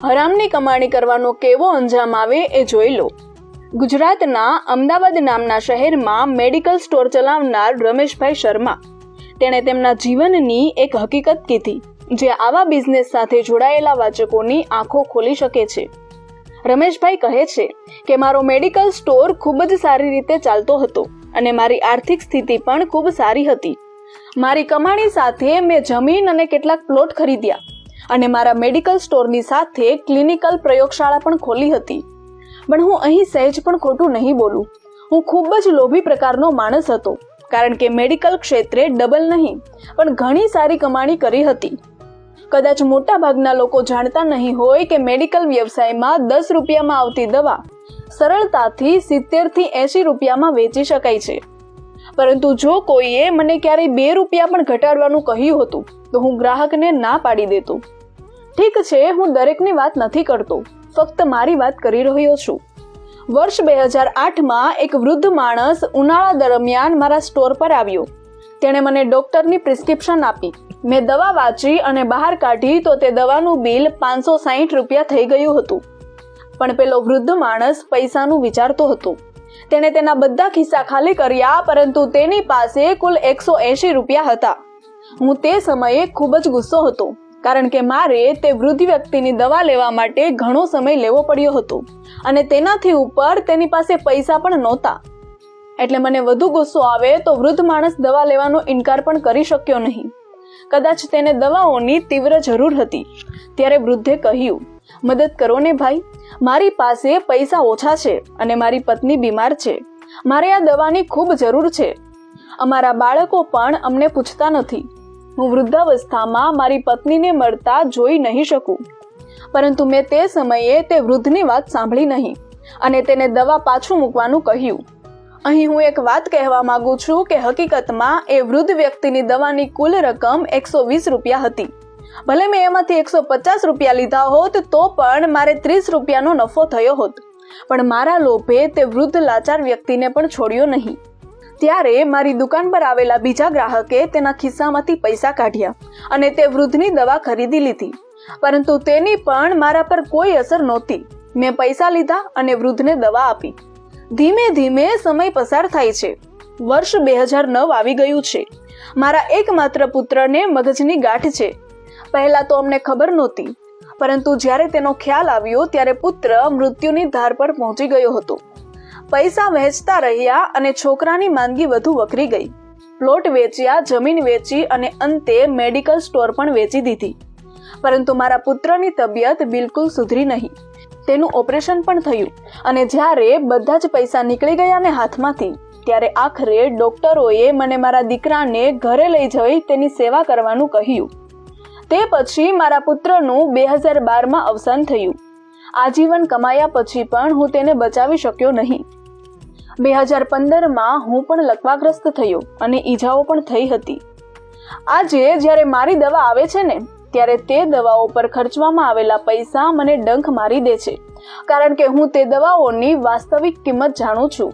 હરામની કમાણી કરવાનો કેવો અંજામ આવે એ જોઈ લો. ગુજરાતના અમદાવાદ નામના શહેરમાં મેડિકલ સ્ટોર ચલાવનાર રમેશભાઈ શર્મા. તેણે તેમના જીવનની એક હકીકત કીધી, જે આવા બિઝનેસ સાથે જોડાયેલા વાચકોની આંખો ખોલી શકે છે. રમેશભાઈ કહે છે કે, મારો મેડિકલ સ્ટોર ખૂબ જ સારી રીતે ચાલતો હતો અને મારી આર્થિક સ્થિતિ પણ ખૂબ સારી હતી. મારી કમાણી સાથે મેં જમીન અને કેટલાક પ્લોટ ખરીદ્યા. અને મારા મેડિકલ સ્ટોરની સાથે ક્લિનિકલ પ્રયોગશાળા પણ ખોલી હતી. પણ હું અહીં સહેજ પણ ખોટું નહીં બોલું. હું ખૂબ જ લોભી પ્રકારનો માણસ હતો, કારણ કે મેડિકલ ક્ષેત્રે ડબલ નહીં, પણ ઘણી સારી કમાણી કરી હતી. કદાચ મોટા ભાગના લોકો જાણતા નહીં હોય કે મેડિકલ વ્યવસાયમાં દસ રૂપિયામાં આવતી દવા સરળતાથી સિત્તેરથી એંશી રૂપિયામાં વેચી શકાય છે. પરંતુ જો કોઈએ મને ક્યારેય બે રૂપિયા પણ ઘટાડવાનું કહ્યું હતું, તો હું ગ્રાહકને ના પાડી દેતો. ઠીક છે, હું દરેકની વાત નથી કરતો. ફક્ત મારી વાત કરી રહ્યો છું. વર્ષ બે હજાર આઠમાં એક વૃદ્ધ માણસ ઉનાળા દરમિયાન મારા સ્ટોર પર આવ્યો. તેણે મને ડૉક્ટરની પ્રિસ્ક્રિપ્શન આપી. મેં દવા વાંચી અને બહાર કાઢી તો તે દવાનું બિલ પાંચસો સાહીઠ રૂપિયા થઈ ગયું હતું. પણ પેલો વૃદ્ધ માણસ પૈસાનું વિચારતો હતો. તેણે તેના બધા ખિસ્સા ખાલી કર્યા, પરંતુ તેની પાસે કુલ એકસો એંશી રૂપિયા હતા. હું તે સમયે ખૂબ જ ગુસ્સો હતો. કારણ કે મારે તે વૃદ્ધ વ્યક્તિની દવા લેવા માટે ઘણો સમય લેવો પડ્યો હતો અને તેનાથી ઉપર તેની પાસે પૈસા પણ નહોતા. એટલે મને વધુ ગુસ્સો આવે તો વૃદ્ધ માણસ દવા લેવાનો ઇનકાર પણ કરી શક્યો નહીં. કદાચ તેને દવાઓની તીવ્ર જરૂર હતી. ત્યારે વૃદ્ધે કહ્યું, મદદ કરો ને ભાઈ. મારી પાસે પૈસા ઓછા છે અને મારી પત્ની બીમાર છે. મારે આ દવાની ખૂબ જરૂર છે. અમારા બાળકો પણ અમને પૂછતા નથી. હું વૃદ્ધાવસ્થામાં મારી પત્નીને મળતા જોઈ નહીં શકું. પરંતુ મેં તે સમયે તે વૃદ્ધની વાત સાંભળી નહીં અને તેને દવા પાછું મૂકવાનું કહ્યું. અહીં હું એક વાત કહેવા માગું છું કે હકીકતમાં એ વૃદ્ધ વ્યક્તિની દવાની કુલ રકમ એકસો વીસ રૂપિયા હતી. ભલે મેં એમાંથી એકસો પચાસ રૂપિયા લીધા હોત તો પણ મારે ત્રીસ રૂપિયાનો નફો થયો હોત. પણ મારા લોભે તે વૃદ્ધ લાચાર વ્યક્તિને પણ છોડ્યો નહીં. ત્યારે મારી દુકાન પર આવેલા બીજા ગ્રાહકે તેના ખિસ્સામાંથી પૈસા કાઢ્યા અને તે વૃદ્ધની દવા ખરીદી લીધી. પરંતુ તેની પણ મારા પર કોઈ અસર નહોતી. મેં પૈસા લીધા અને વૃદ્ધને દવા આપી. ધીમે ધીમે સમય પસાર થાય છે. વર્ષ બે હજાર નવ આવી ગયું છે. મારા એકમાત્ર પુત્રને મગજની ગાંઠ છે. પહેલા તો અમને ખબર નહોતી. પરંતુ જ્યારે તેનો ખ્યાલ આવ્યો ત્યારે પુત્ર મૃત્યુની ધાર પર પહોંચી ગયો હતો. પૈસા વહેંચતા રહ્યા અને છોકરાની માંદગી વધુ વકરી ગઈ. પ્લોટ વેચ્યા, જમીન વેચી અને અંતે મેડિકલ સ્ટોર પણ વેચી દીધી. પરંતુ મારા પુત્રની તબિયત બિલકુલ સુધરી નહીં. તેનું ઓપરેશન પણ થયું અને જ્યારે બધા જ પૈસા નીકળી ગયા ને હાથમાંથી, ત્યારે આખરે ડોક્ટરોએ મને મારા દીકરાને ઘરે લઈ જઈ તેની સેવા કરવાનું કહ્યું. તે પછી મારા પુત્રનું બે હજાર બારમાં અવસાન થયું. આજીવન કમાયા પછી પણ હું તેને બચાવી શક્યો નહીં. બે હજાર પંદરમાં હું પણ લકવાગ્રસ્ત થયો અને ઈજાઓ પણ થઈ હતી. આજે જ્યારે મારી દવા આવે છે ને, ત્યારે તે દવાઓ પર ખર્ચવામાં આવેલા પૈસા મને ડંખ મારી દે છે. કારણ કે હું તે દવાઓની વાસ્તવિક કિંમત જાણું છું.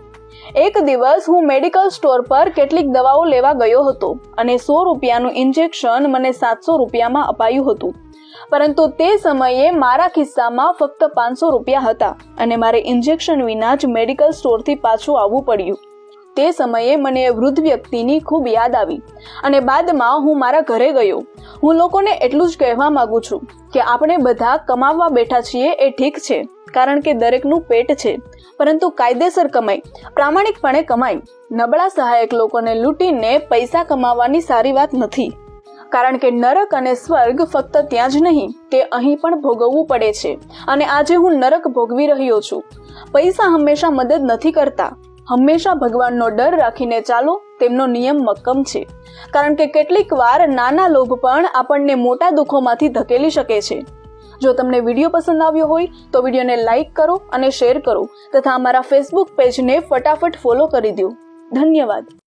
એક દિવસ હું મેડિકલ સ્ટોર પર કેટલીક દવાઓ લેવા ગયો હતો અને સો રૂપિયાનું ઇન્જેક્શન મને સાતસો રૂપિયામાં અપાયું હતું. પરંતુ તે સમયે મારા ખિસ્સામાં ફક્ત પાંચસો રૂપિયા હતા અને મારે ઇન્જેક્શન વિના જ મેડિકલ સ્ટોરથી પાછું આવવું પડ્યું. તે સમયે મને એ વૃદ્ધ વ્યક્તિની ખૂબ યાદ આવી અને બાદમાં હું મારા ઘરે ગયો. હું લોકોને એટલું જ કહેવા માગું છું કે આપણે બધા કમાવવા બેઠા છીએ એ ઠીક છે, કારણ કે દરેકનું પેટ છે. પરંતુ કાયદેસર કમાઈ, પ્રામાણિકપણે કમાઈ. નબળા સહાયક લોકોને લૂંટીને પૈસા કમાવાની સારી વાત નથી. કારણ કે નરક અને સ્વર્ગ ફક્ત ત્યાં જ નહીં, તે અહીં પણ ભોગવવું પડે છે. અને આજે હું નરક ભોગવી રહ્યો છું. પૈસા હંમેશા મદદ નથી કરતા. હંમેશા ભગવાનનો ડર રાખીને ચાલો, તેમનો નિયમ મક્કમ છે. કારણ કે કેટલીક વાર નાના લોભ પણ આપણને મોટા દુઃખોમાંથી ધકેલી શકે છે. જો તમને વીડિયો પસંદ આવ્યો હોય, તો વિડીયોને લાઇક કરો અને શેર કરો, તથા અમારા ફેસબુક પેજને ફટાફટ ફોલો કરી દો ધન્યવાદ.